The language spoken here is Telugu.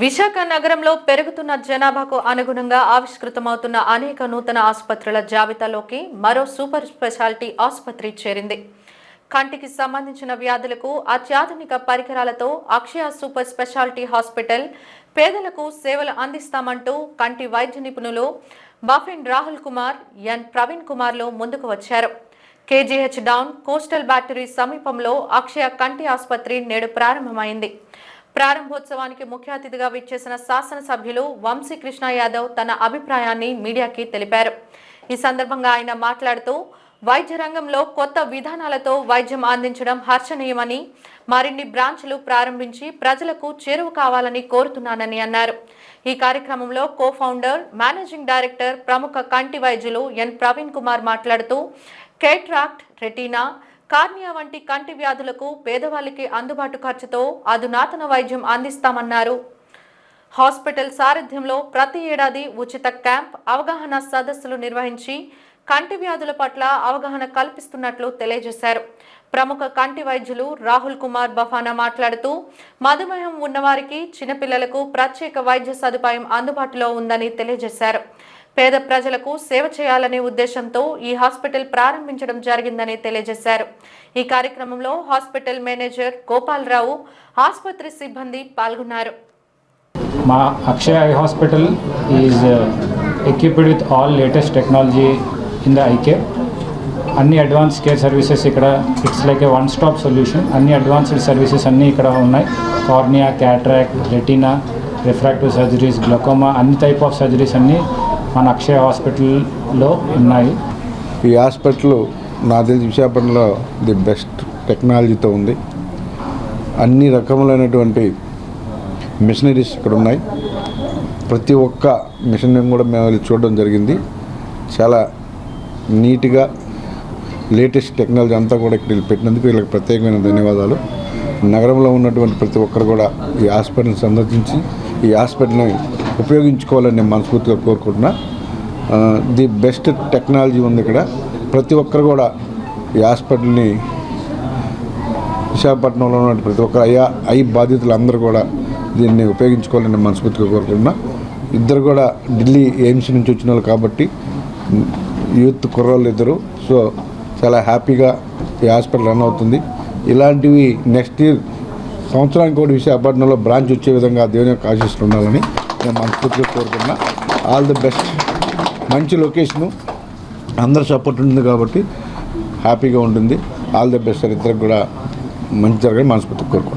విశాఖ నగరంలో పెరుగుతున్న జనాభాకు అనుగుణంగా ఆవిష్కృతమవుతున్న అనేక నూతన ఆసుపత్రుల జాబితాలోకి మరో సూపర్ స్పెషాలిటీ ఆసుపత్రి చేరింది. కంటికి సంబంధించిన వ్యాధులకు అత్యాధునిక పరికరాలతో అక్షయ సూపర్ స్పెషాలిటీ హాస్పిటల్ పేదలకు సేవలు అందిస్తామంటూ కంటి వైద్య నిపుణులు బఫిన్ రాహుల్ కుమార్ ఎన్ ప్రవీణ్ కుమార్లు ముందుకు వచ్చారు. కేజీహెచ్ డౌన్ కోస్టల్ బ్యాటరీ సమీపంలో అక్షయ కంటి ఆసుపత్రి నేడు ప్రారంభమైంది. ప్రారంభోత్సవానికి ముఖ్య అతిథిగా విచ్చేసిన శాసనసభ్యులు వంశీకృష్ణ యాదవ్ తన అభిప్రాయాన్ని మీడియాకి తెలిపారు. ఈ సందర్భంగా ఆయన మాట్లాడుతూ వైద్య రంగంలో కొత్త విధానాలతో వైద్యం అందించడం హర్షణీయమని మరిన్ని బ్రాంచ్లు ప్రారంభించి ప్రజలకు చేరువ కావాలని కోరుతున్నానని అన్నారు. ఈ కార్యక్రమంలో కో ఫౌండర్ మేనేజింగ్ డైరెక్టర్ ప్రముఖ కంటి వైద్యులు ఎన్. ప్రవీణ్ కుమార్ మాట్లాడుతూ కేట్రాక్ట్ రెటీనా కార్నియా వంటి కంటి వ్యాధులకు పేదవాళ్ళకి అందుబాటు ఖర్చుతో అధునాతన వైద్యం అందిస్తామన్నారు. హాస్పిటల్ సారథ్యంలో ప్రతి ఏడాది ఉచిత క్యాంప్ అవగాహన సదస్సులు నిర్వహించి కంటి వ్యాధుల పట్ల అవగాహన కల్పిస్తున్నట్లు తెలియజేశారు. ప్రముఖ కంటి వైద్యులు రాహుల్ కుమార్ బఫానా మాట్లాడుతూ మధుమేహం ఉన్నవారికి చిన్నపిల్లలకు ప్రత్యేక వైద్య సదుపాయం అందుబాటులో ఉందని తెలియజేశారు. పేద ప్రజలకు సేవ చేయాలనే ఉద్దేశంతో ఈ హాస్పిటల్ ప్రారంభించడం జరిగిందని తెలియజేశారు. ఈ కార్యక్రమంలో హాస్పిటల్ మేనేజర్ గోపాలరావు ఆసుపత్రి సిబ్బంది పాల్గొన్నారు. మా Akshaya eye hospital is equipped with all latest technology in the eyecare అన్ని అడ్వాన్స్ కేర్ సర్వీసెస్ ఇక్కడ it's like a one stop solution అన్ని అడ్వాన్స్డ్ సర్వీసెస్ అన్నీ ఇక్కడ ఉన్నాయి. Cornea cataract retina refractive surgeries glaucoma అన్ని టైప్ ఆఫ్ సర్జరీస్ అన్నీ మన అక్షయ హాస్పిటల్లో ఉన్నాయి. ఈ హాస్పిటల్ నా తెలిసి విశాఖపట్నంలో ది బెస్ట్ టెక్నాలజీతో ఉంది. అన్ని రకములైనటువంటి మిషనరీస్ ఇక్కడ ఉన్నాయి. ప్రతి ఒక్క మిషనరీ కూడా మేము వెళ్ళి చూడడం జరిగింది. చాలా నీట్గా లేటెస్ట్ టెక్నాలజీ అంతా కూడా ఇక్కడ పెట్టినందుకు వీళ్ళకి ప్రత్యేకమైన ధన్యవాదాలు. నగరంలో ఉన్నటువంటి ప్రతి ఒక్కరు కూడా ఈ హాస్పిటల్ని సందర్శించి ఈ హాస్పిటల్ని ఉపయోగించుకోవాలని నేను మనస్ఫూర్తిగా కోరుకుంటున్నా. ది బెస్ట్ టెక్నాలజీ ఉంది ఇక్కడ. ప్రతి ఒక్కరు కూడా ఈ హాస్పిటల్ని విశాఖపట్నంలో ఉన్న ప్రతి ఒక్కరు అయ్యా ఐ బాధితులు అందరూ కూడా దీన్ని ఉపయోగించుకోవాలని మనస్ఫూర్తిగా కోరుకుంటున్నా. ఇద్దరు కూడా ఢిల్లీ ఎయిమ్స్ నుంచి వచ్చిన వాళ్ళు కాబట్టి యూత్ కుర్రోళ్ళు ఇద్దరు. సో చాలా హ్యాపీగా ఈ హాస్పిటల్ రన్ అవుతుంది. ఇలాంటివి నెక్స్ట్ ఇయర్ సంవత్సరానికి కూడా విశాఖపట్నంలో బ్రాంచ్ వచ్చే విధంగా దేవుని యొక్క ఆశీస్సులు ఉండాలని నేను మనస్ఫూర్తిగా కోరుకున్నా ఆల్ ది బెస్ట్ మంచి లొకేషను. అందరు సపోర్ట్ ఉంటుంది కాబట్టి హ్యాపీగా ఉంటుంది. ఆల్ ది బెస్ట్ ఇద్దరికి కూడా మంచి జరగని మనస్ఫూర్తిగా కోరుకుంటున్నాను